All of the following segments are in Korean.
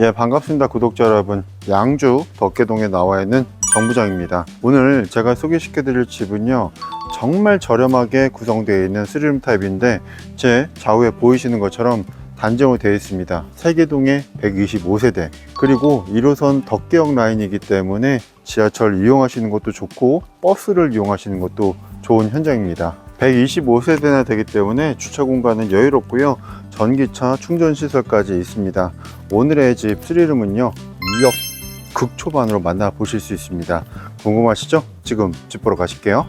예, 반갑습니다. 구독자 여러분. 양주 덕계동에 나와 있는 정부장입니다. 오늘 제가 소개시켜 드릴 집은요. 정말 저렴하게 구성되어 있는 쓰리룸 타입인데 제 좌우에 보이시는 것처럼 단정으로 되어 있습니다. 세계동에 125세대 그리고 1호선 덕계역 라인이기 때문에 지하철 이용하시는 것도 좋고 버스를 이용하시는 것도 좋은 현장입니다. 125세대나 되기 때문에 주차 공간은 여유롭고요. 전기차 충전 시설까지 있습니다. 오늘의 집 3룸은요 2억 극초반으로 만나보실 수 있습니다 궁금하시죠? 지금 집 보러 가실게요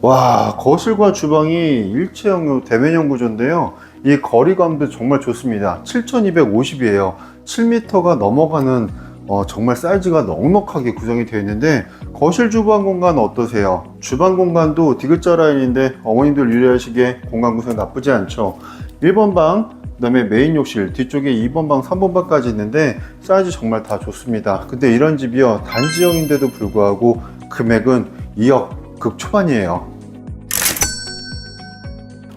와 거실과 주방이 일체형 대면형 구조인데요 이 거리감도 정말 좋습니다 7250이에요 7m가 넘어가는 어, 정말 사이즈가 넉넉하게 구성이 되어 있는데 거실 주방 공간 어떠세요? 주방 공간도 디귿자 라인인데 어머님들 유리하시기에 공간 구성 나쁘지 않죠 1번 방 그 다음에 메인 욕실 뒤쪽에 2번 방, 3번 방까지 있는데 사이즈 정말 다 좋습니다. 근데 이런 집이요 단지형인데도 불구하고 금액은 2억 극초반이에요.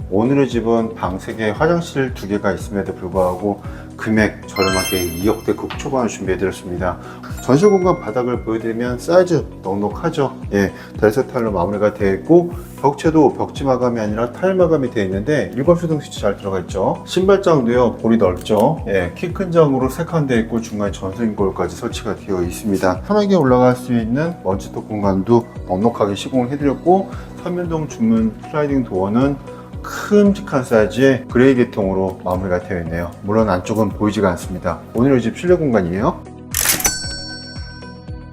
오늘의 집은 방 3개, 화장실 2개가 있음에도 불구하고 금액 저렴하게 2억대 극초반을 준비해드렸습니다. 전실 공간 바닥을 보여드리면 사이즈 넉넉하죠. 예, 달색 타일로 마무리가 되어 있고 벽체도 벽지 마감이 아니라 타일 마감이 되어 있는데 일괄 수동 스위치 잘 들어가 있죠. 신발장도요 볼이 넓죠. 예, 키 큰 장으로 세칸되어 있고 중간에 전선골까지 설치가 되어 있습니다. 편하게 올라갈 수 있는 먼지톱 공간도 넉넉하게 시공을 해드렸고 삼면동 주문 슬라이딩 도어는 큼직한 사이즈의 그레이 계통으로 마무리가 되어 있네요. 물론 안쪽은 보이지가 않습니다. 오늘의 집 실내 공간이에요.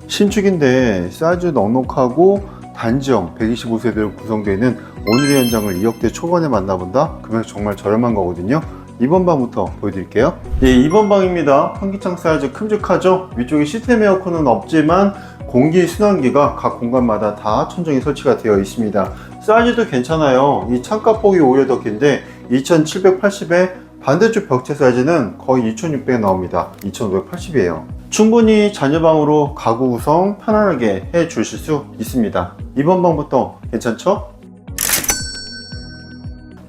신축인데 사이즈 넉넉하고 단지형 125세대로 구성되어 있는 오늘의 현장을 2억대 초반에 만나본다? 금액 정말 저렴한 거거든요. 2번 방부터 보여드릴게요. 예, 2번 방입니다. 환기창 사이즈 큼직하죠? 위쪽에 시스템 에어컨은 없지만 공기 순환기가 각 공간마다 다 천정이 설치가 되어 있습니다. 사이즈도 괜찮아요. 이 창가 폭이 오히려 더 긴데 2780에 반대쪽 벽체 사이즈는 거의 2600에 나옵니다. 2580이에요. 충분히 자녀방으로 가구 구성 편안하게 해 주실 수 있습니다. 2번 방부터 괜찮죠?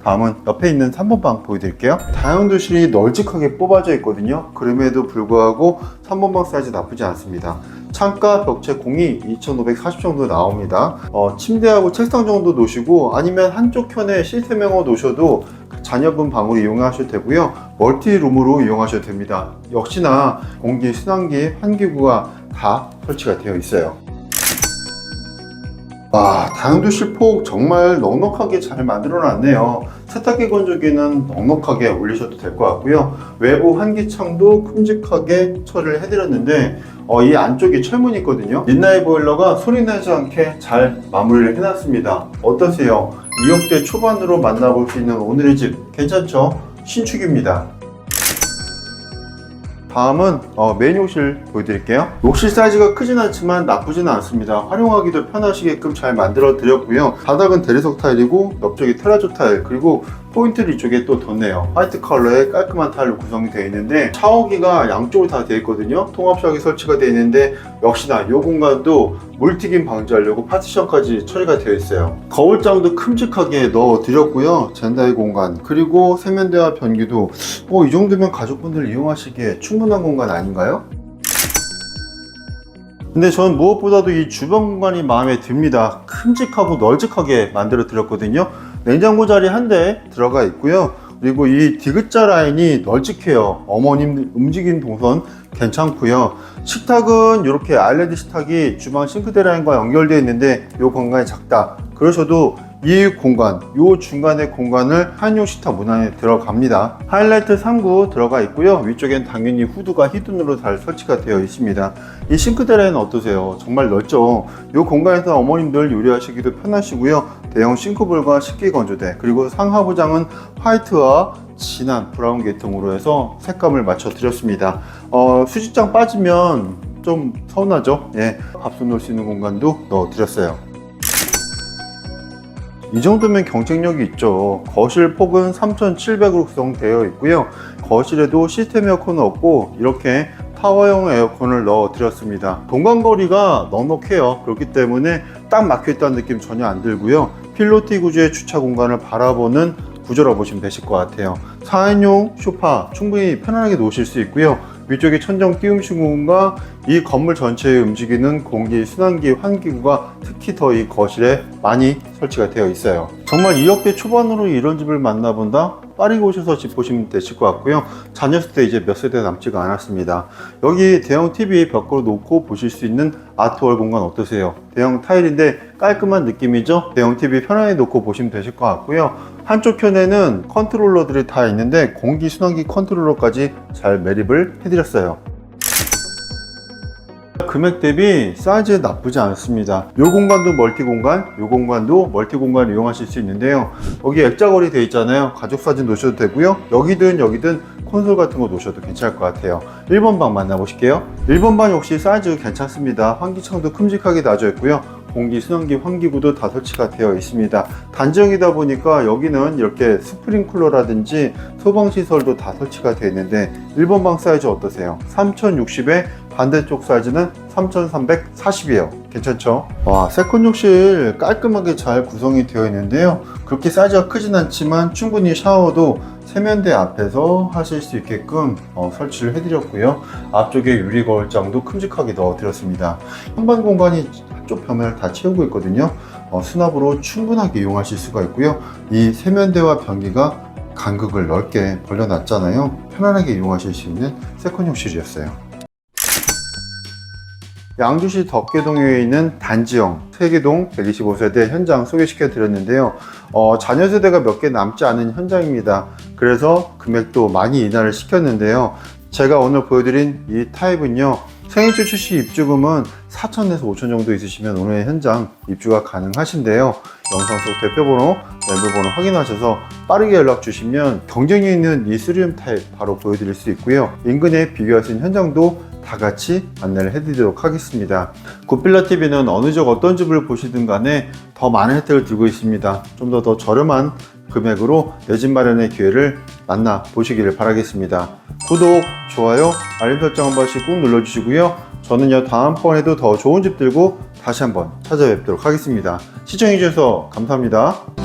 다음은 옆에 있는 3번 방 보여드릴게요. 다용도실이 널찍하게 뽑아져 있거든요. 그럼에도 불구하고 3번 방 사이즈 나쁘지 않습니다. 창가 벽체 공이 2540 정도 나옵니다. 어, 침대하고 책상 정도 놓으시고 아니면 한쪽 편에 시스템형으로 놓으셔도 자녀분 방으로 이용하셔도 되고요. 멀티룸으로 이용하셔도 됩니다. 역시나 공기 순환기, 환기구가 다 설치가 되어 있어요. 와, 다용도 실 폭 정말 넉넉하게 잘 만들어 놨네요. 세탁기 건조기는 넉넉하게 올리셔도 될 것 같고요. 외부 환기창도 큼직하게 처리를 해드렸는데 어, 이 안쪽에 철문이 있거든요. 린나이 보일러가 소리 나지 않게 잘 마무리를 해놨습니다. 어떠세요? 2억대 초반으로 만나볼 수 있는 오늘의 집 괜찮죠? 신축입니다. 다음은 어, 메인 욕실 보여드릴게요. 욕실 사이즈가 크진 않지만 나쁘지는 않습니다. 활용하기도 편하시게끔 잘 만들어 드렸고요. 바닥은 대리석 타일이고 옆쪽이 테라조 타일 그리고 포인트를 이쪽에 또 뒀네요. 화이트 컬러의 깔끔한 타일로 구성이 되어 있는데 샤워기가 양쪽으로 다 되어 있거든요. 통합 샤워기 설치가 되어 있는데 역시나 이 공간도 물튀김 방지하려고 파티션까지 처리가 되어 있어요. 거울장도 큼직하게 넣어 드렸고요. 젠다이 공간 그리고 세면대와 변기도 어, 이 정도면 가족분들 이용하시기에 충분한 공간 아닌가요? 근데 전 무엇보다도 이 주방 공간이 마음에 듭니다. 큼직하고 널찍하게 만들어 드렸거든요. 냉장고 자리 한 대 들어가 있고요. 그리고 이 디귿자 라인이 널찍해요. 어머님 움직이는 동선 괜찮고요. 식탁은 이렇게 아일랜드 식탁이 주방 싱크대 라인과 연결되어 있는데 이 공간이 작다. 그러셔도 이 공간, 이 중간의 공간을 한용 식탁 문 안에 들어갑니다. 하이라이트 3구 들어가 있고요. 위쪽엔 당연히 후드가 히든으로 잘 설치가 되어 있습니다. 이 싱크대 라인 어떠세요? 정말 넓죠? 이 공간에서 어머님들 요리하시기도 편하시고요. 대형 싱크볼과 식기 건조대 그리고 상하부장은 화이트와 진한 브라운 계통으로 해서 색감을 맞춰 드렸습니다. 어, 수직장 빠지면 좀 서운하죠? 예, 밥솥 넣을 수 있는 공간도 넣어 드렸어요. 이 정도면 경쟁력이 있죠. 거실 폭은 3,700으로 구성되어 있고요. 거실에도 시스템 에어컨은 없고 이렇게 타워형 에어컨을 넣어 드렸습니다. 동간거리가 넉넉해요. 그렇기 때문에 딱 막혀 있다는 느낌 전혀 안 들고요. 필로티 구조의 주차 공간을 바라보는 구조라고 보시면 되실 것 같아요. 4인용 소파 충분히 편안하게 놓으실 수 있고요. 위쪽에 천정 띄움식 공간과 이 건물 전체에 움직이는 공기 순환기 환기구가 특히 더 이 거실에 많이 설치가 되어 있어요. 정말 2억대 초반으로 이런 집을 만나본다? 빠르게 오셔서 집 보시면 되실 것 같고요. 자녀 세대 이제 몇 세대 남지가 않았습니다. 여기 대형 TV 벽으로 놓고 보실 수 있는 아트월 공간 어떠세요? 대형 타일인데 깔끔한 느낌이죠? 대형 TV 편하게 놓고 보시면 되실 것 같고요. 한쪽 편에는 컨트롤러들이 다 있는데 공기 순환기 컨트롤러까지 잘 매립을 해드렸어요. 금액 대비 사이즈 나쁘지 않습니다. 요 공간도 멀티 공간, 요 공간도 멀티 공간 이용하실 수 있는데요. 여기 액자걸이 되어 있잖아요. 가족 사진 놓으셔도 되고요. 여기든 여기든 콘솔 같은 거 놓으셔도 괜찮을 것 같아요. 1번 방 만나보실게요. 1번 방 역시 사이즈 괜찮습니다. 환기창도 큼직하게 놔져 있고요. 공기 순환기 환기구도 다 설치가 되어 있습니다. 단지형이다 보니까 여기는 이렇게 스프링쿨러라든지 소방시설도 다 설치가 되어 있는데 1번 방 사이즈 어떠세요? 3060에 반대쪽 사이즈는 3340이에요. 괜찮죠? 와, 세컨 욕실 깔끔하게 잘 구성이 되어 있는데요. 그렇게 사이즈가 크진 않지만 충분히 샤워도 세면대 앞에서 하실 수 있게끔 어, 설치를 해드렸고요. 앞쪽에 유리 거울장도 큼직하게 넣어드렸습니다. 현관 공간이 한쪽 벽면을 다 채우고 있거든요. 어, 수납으로 충분하게 이용하실 수가 있고요. 이 세면대와 변기가 간극을 넓게 벌려놨잖아요. 편안하게 이용하실 수 있는 세컨 욕실이었어요. 양주시 덕계동에 있는 단지형 세계동 125세대 현장 소개시켜 드렸는데요. 어, 자녀 세대가 몇 개 남지 않은 현장입니다. 그래서 금액도 많이 인하를 시켰는데요. 제가 오늘 보여드린 이 타입은요. 생일주 출시 입주금은 4천에서 5천 정도 있으시면 오늘 현장 입주가 가능하신데요. 영상 속 대표번호, 멤버번호 확인하셔서 빠르게 연락 주시면 경쟁력 있는 이 쓰리움 타입 바로 보여드릴 수 있고요. 인근에 있는 현장도 다 같이 안내를 해드리도록 하겠습니다. 굿빌라 TV는 어느 적 어떤 집을 보시든 간에 더 많은 혜택을 들고 있습니다. 좀 더더 저렴한 금액으로 내집 마련의 기회를 만나 보시기를 바라겠습니다. 구독, 좋아요, 알림 설정 한 번씩 꾹 눌러주시고요. 저는요 다음번에도 더 좋은 집 들고 다시 한번 찾아뵙도록 하겠습니다. 시청해주셔서 감사합니다.